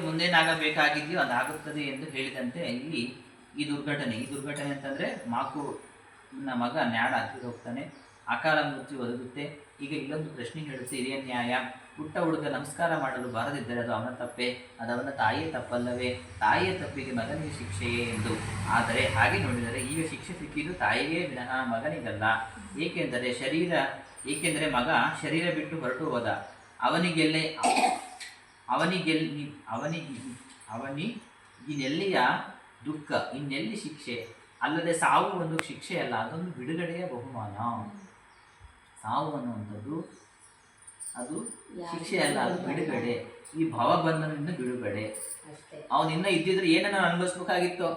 ಮುಂದೇನಾಗಬೇಕಾಗಿದೆಯೋ ಅದಾಗುತ್ತದೆ ಎಂದು ಹೇಳಿದಂತೆ ಇಲ್ಲಿ ಈ ದುರ್ಘಟನೆ. ಈ ದುರ್ಘಟನೆ ಅಂತಂದ್ರೆ ಮಾಕು ನನ್ನ ಮಗ ನ್ಯಾಡ ಹತ್ತಿರ ಹೋಗ್ತಾನೆ. ಅಕಾಲ ಮೃತ್ಯು ಒದಗುತ್ತೆ. ಈಗ ಇಲ್ಲೊಂದು ಪ್ರಶ್ನೆ ಹೇಳುತ್ತೆ. ಹಿರಿಯ ನ್ಯಾಯ ಪುಟ್ಟ ಹುಡುಗ ನಮಸ್ಕಾರ ಮಾಡಲು ಬಾರದಿದ್ದರೆ ಅದು ಅವನ ತಪ್ಪೇ? ಅದು ಅವನ ತಾಯಿಯ ತಪ್ಪಲ್ಲವೇ? ತಾಯಿಯ ತಪ್ಪಿಗೆ ಮಗನಿಗೆ ಶಿಕ್ಷೆಯೇ ಎಂದು. ಆದರೆ ಹಾಗೆ ನೋಡಿದರೆ ಈಗ ಶಿಕ್ಷೆ ಸಿಕ್ಕಿದ್ದು ತಾಯಿಗೆ ವಿನಃ ಮಗನಿಗಲ್ಲ. ಏಕೆಂದರೆ ಶರೀರ, ಏಕೆಂದರೆ ಮಗ ಶರೀರ ಬಿಟ್ಟು ಹೊರಟು ಹೋದ. ಅವನಿಗೆಲ್ಲೇ ಅವನಿಗೆಲ್ಲಿ ಅವನಿಗೆ ಇನ್ನೆಲ್ಲಿಯ ದುಃಖ ಇನ್ನೆಲ್ಲಿ ಶಿಕ್ಷೆ? ಅಲ್ಲದೆ ಸಾವು ಒಂದು ಶಿಕ್ಷೆ ಅಲ್ಲ ಅದೊಂದು ಬಿಡುಗಡೆಯ ಬಹುಮಾನ. ಸಾವು ಅನ್ನುವಂಥದ್ದು ಅದು ಶಿಕ್ಷೆ ಅಲ್ಲ ಅದು ಬಿಡುಗಡೆ. ಈ ಭಾವಬಂಧನದಿಂದ ಬಿಡುಗಡೆ. ಅವನಿನ್ನ ಅವನು ಇನ್ನ ಇದ್ದಿದ್ರೆ ಏನನ್ನ ಅನುಭವಿಸ್ಬೇಕಾಗಿತ್ತು?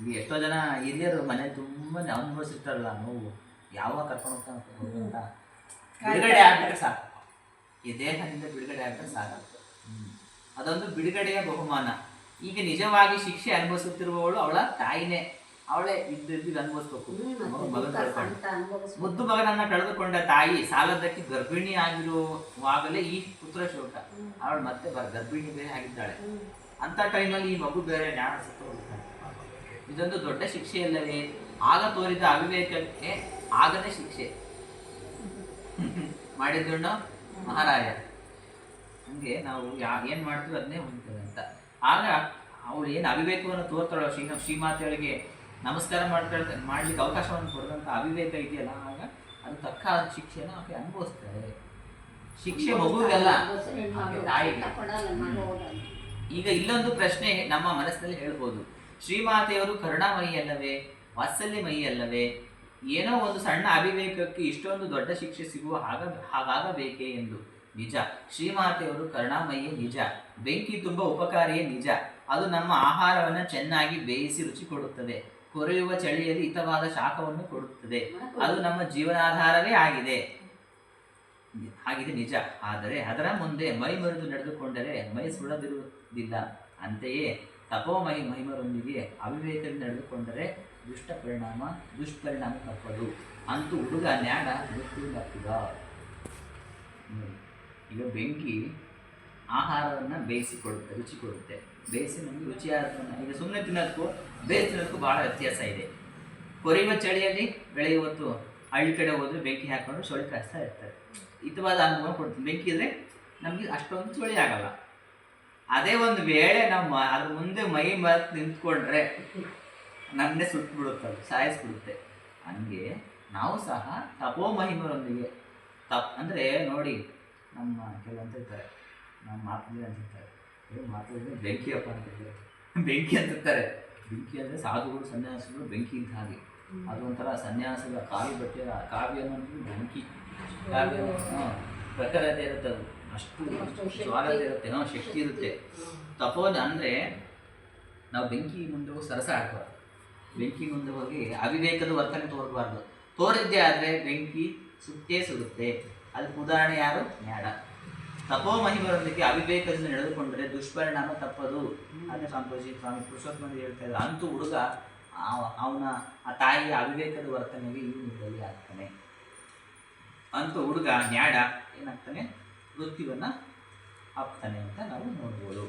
ಈಗ ಎಷ್ಟೋ ಜನ ಹಿರಿಯರು ಮನೆ ತುಂಬಾ ಅನುಭವಿಸಿರ್ತಾರಲ್ಲ ನೋವು. ಯಾವಾಗ ಕರ್ಕೊಂಡು ಹೋಗ್ತಾನೆ ಬಿಡುಗಡೆ ಆಗ್ಬಿಟ್ರೆ ಸಾಕು. ಈ ದೇಹದಿಂದ ಬಿಡುಗಡೆ ಆಗ ಸಾಕು ಅದೊಂದು ಬಿಡುಗಡೆಯ ಬಹುಮಾನ. ಈಗ ನಿಜವಾಗಿ ಶಿಕ್ಷೆ ಅನುಭವಿಸುತ್ತಿರುವವಳು ಅವಳ ತಾಯಿನೇ. ಅವಳೇ ಇದ್ದಿದ್ದು ಅನುಭವಿಸ್ಬೇಕು. ಮಗನ್ ಮಗನ್ ಕಳ್ಕೊಂಡು. ಮುದ್ದು ಮಗನನ್ನ ಕಳೆದುಕೊಂಡ ತಾಯಿ ಸಾಲದಕ್ಕೆ ಗರ್ಭಿಣಿ ಆಗಿರುವಾಗಲೇ ಈ ಪುತ್ರ ಶೋಕ. ಅವಳು ಮತ್ತೆ ಬರ ಗರ್ಭಿಣಿ ಬೇರೆ ಆಗಿದ್ದಾಳೆ. ಅಂತ ಟೈಮಲ್ಲಿ ಈ ಮಗು ಬೇರೆ ಹೋಗ್ತಾನೆ. ಇದೊಂದು ದೊಡ್ಡ ಶಿಕ್ಷೆಯಲ್ಲವೇ? ಆಗ ತೋರಿದ ಅವಿವೇಕಕ್ಕೆ ಆಗದೆ ಶಿಕ್ಷೆ. ಮಾಡಿದ್ದುಣ್ಣು ಮಹಾರಾಯ. ಹಂಗೆ ನಾವು ಯಾ ಏನ್ ಮಾಡ್ತೀವಿ ಅದನ್ನೇ ಹೊಂದ್ತೇವೆ ಅಂತ. ಆಗ ಅವಳು ಏನು ಅವಿವೇಕವನ್ನು ತೋರ್ತಾಳೋ ಶ್ರೀ ಶ್ರೀಮಾತೆಯೊಳಗೆ ನಮಸ್ಕಾರ ಮಾಡ್ತಾಳೆ ಮಾಡ್ಲಿಕ್ಕೆ ಅವಕಾಶವನ್ನು ಕೊಡುವಂತ ಅವಿವೇಕ ಇದೆಯಲ್ಲ ಆಗ ಅದು ತಕ್ಕ ಶಿಕ್ಷೆನ ಆಕೆ ಅನುಭವಿಸ್ತಾರೆ ಶಿಕ್ಷೆ ಮಗುವಿಗಲ್ಲ ತಾಯಿಗೆ. ಈಗ ಇಲ್ಲೊಂದು ಪ್ರಶ್ನೆ ನಮ್ಮ ಮನಸ್ಸಿನಲ್ಲಿ ಹೇಳ್ಬೋದು. ಶ್ರೀಮಾತೆಯವರು ಕರುಣಾಮಯಿ ಅಲ್ಲವೇ? ವಾತ್ಸಲ್ಯಮಯಿ ಅಲ್ಲವೇ? ಏನೋ ಒಂದು ಸಣ್ಣ ಅವಿವೇಕಕ್ಕೆ ಇಷ್ಟೊಂದು ದೊಡ್ಡ ಶಿಕ್ಷೆ ಸಿಗುವ ಹಾಗ ಹಾಗಾಗಬೇಕೇ ಎಂದು ನಿಜ. ಶ್ರೀಮಾತೆಯವರು ಕರುಣಾಮಯೇ ನಿಜ. ಬೆಂಕಿ ತುಂಬ ಉಪಕಾರಿಯೇ ನಿಜ. ಅದು ನಮ್ಮ ಆಹಾರವನ್ನು ಚೆನ್ನಾಗಿ ಬೇಯಿಸಿ ರುಚಿ ಕೊಡುತ್ತದೆ. ಕೊರೆಯುವ ಚಳಿಯಲ್ಲಿ ಹಿತವಾದ ಶಾಖವನ್ನು ಕೊಡುತ್ತದೆ. ಅದು ನಮ್ಮ ಜೀವನಾಧಾರವೇ ಆಗಿದೆ. ಆಗಿದೆ ನಿಜ. ಆದರೆ ಅದರ ಮುಂದೆ ಮೈ ಮರೆದು ನಡೆದುಕೊಂಡರೆ ಮೈ ಸುಡದಿರುವುದಿಲ್ಲ. ಅಂತೆಯೇ ತಪೋಮಯಿ ಮಹಿಮರೊಂದಿಗೆ ಅವಿವೇಕದಿಂದ ನಡೆದುಕೊಂಡರೆ ದುಷ್ಟ ಪರಿಣಾಮ, ದುಷ್ಪರಿಣಾಮ ತಪ್ಪದು ಅಂತೂ ಹುಡುಗ ನ್ಯಾಡ ಮೃತ್ಯು ತಪ್ಪಿದ ಹ್ಮ್. ಈಗ ಬೆಂಕಿ ಆಹಾರವನ್ನು ಬೇಯಿಸಿಕೊಡುತ್ತೆ ರುಚಿ ಕೊಡುತ್ತೆ ಬೇಯಿಸಿ ನಮಗೆ ರುಚಿಯಾದವನ್ನು ಈಗ ಸುಮ್ಮನೆ ತಿನ್ನೋದಕ್ಕೂ ಬೇಯಿಸಿ ತಿನ್ನೋದಕ್ಕೂ ಭಾಳ ವ್ಯತ್ಯಾಸ ಇದೆ. ಕೊರೆಯುವ ಚಳಿಯಲ್ಲಿ ಬೆಳೆಯುವತ್ತು ಹಳ್ಳಿ ಕಡೆ ಹೋದ್ರೆ ಬೆಂಕಿ ಹಾಕೊಂಡು ಚಳಿ ಕಾಯಿಸ್ತಾ ಇರ್ತಾರೆ. ಹಿತವಾದ ಅನುಭವ ಕೊಡ್ತೀನಿ. ಬೆಂಕಿ ಇದ್ರೆ ನಮಗೆ ಅಷ್ಟೊಂದು ಚಳಿ ಆಗಲ್ಲ. ಅದೇ ಒಂದು ವೇಳೆ ನಮ್ಮ ಅದ್ರ ಮುಂದೆ ಮೈ ಮರೆತು ನಿಂತ್ಕೊಂಡ್ರೆ ನನ್ನೇ ಸುಟ್ಬಿಡುತ್ತದು ಸಾಯಿಸ್ಬಿಡುತ್ತೆ. ಹಂಗೆ ನಾವು ಸಹ ತಪೋ ಮಹಿಮರೊಂದಿಗೆ, ತಪ್ ಅಂದರೆ ನೋಡಿ, ನಮ್ಮ ಕೆಲವಂತ ಇರ್ತಾರೆ, ನಮ್ಮ ಮಾತಿಗೆ ಅಂತಿರ್ತಾರೆ ಏನು ಮಾತಾಡಿದ್ರೆ ಬೆಂಕಿ ಅಪ್ಪ ಅಂತಿರ್ತಾರೆ ಬೆಂಕಿ ಅಂತಿರ್ತಾರೆ ಬೆಂಕಿ ಅಂದರೆ ಸಾಧುಗಳು, ಸನ್ಯಾಸಿಗಳು, ಬೆಂಕಿ ಇದ್ದ ಹಾಗೆ. ಅದು ಒಂಥರ ಸನ್ಯಾಸದ ಕಾವಿ ಬಟ್ಟೆ, ಕಾವ್ಯ ಅನ್ನೋದು ಬೆಂಕಿ. ಕಾವ್ಯ ಪ್ರಖರತೆ ಇರುತ್ತೆ ಅದು. ಅಷ್ಟು. ಜ್ವಾಲತೆ ಇರುತ್ತೆ ಹಾಂ ಶಕ್ತಿ ಇರುತ್ತೆ. ತಪೋನ ಅಂದರೆ ನಾವು ಬೆಂಕಿ ಮುಂದೆ ಹೋಗಿ ಸರಸ ಹಾಕಬಾರ್ದು. ಬೆಂಕಿ ಮುಂದೆ ಹೋಗಿ ಅವಿವೇಕದ ವರ್ತನೆ ತೋರಬಾರ್ದು. ತೋರಿದ್ದೆ ಆದರೆ ಬೆಂಕಿ ಸುತ್ತೇ ಸಿಗುತ್ತೆ ಅದಕ್ಕೆ ಉದಾಹರಣೆ ಯಾರು? ನ್ಯಾಡ. ತಪೋ ಮಹಿಮರೊಂದಿಗೆ ಅವಿವೇಕದಿಂದ ನಡೆದುಕೊಂಡರೆ ದುಷ್ಪರಿಣಾಮ ತಪ್ಪದು. ಅಂದರೆ ಸಂತೋಷಿ ಸ್ವಾಮಿ ಪುರುಷೋತ್ತಮ ಹೇಳ್ತಾ ಇದ್ದಾರೆ ಅಂತೂ ಹುಡುಗ ಅವನ ಆ ತಾಯಿಯ ಅವಿವೇಕದ ವರ್ತನೆಗೆ ಇವನು ಬಲಿ ಆಗ್ತಾನೆ ಅಂತೂ ಹುಡುಗ ನ್ಯಾಡ ಏನಾಗ್ತಾನೆ? ಮೃತ್ಯುವನ್ನ ಹಾಕ್ತಾನೆ ಅಂತ ನಾವು ನೋಡ್ಬೋದು.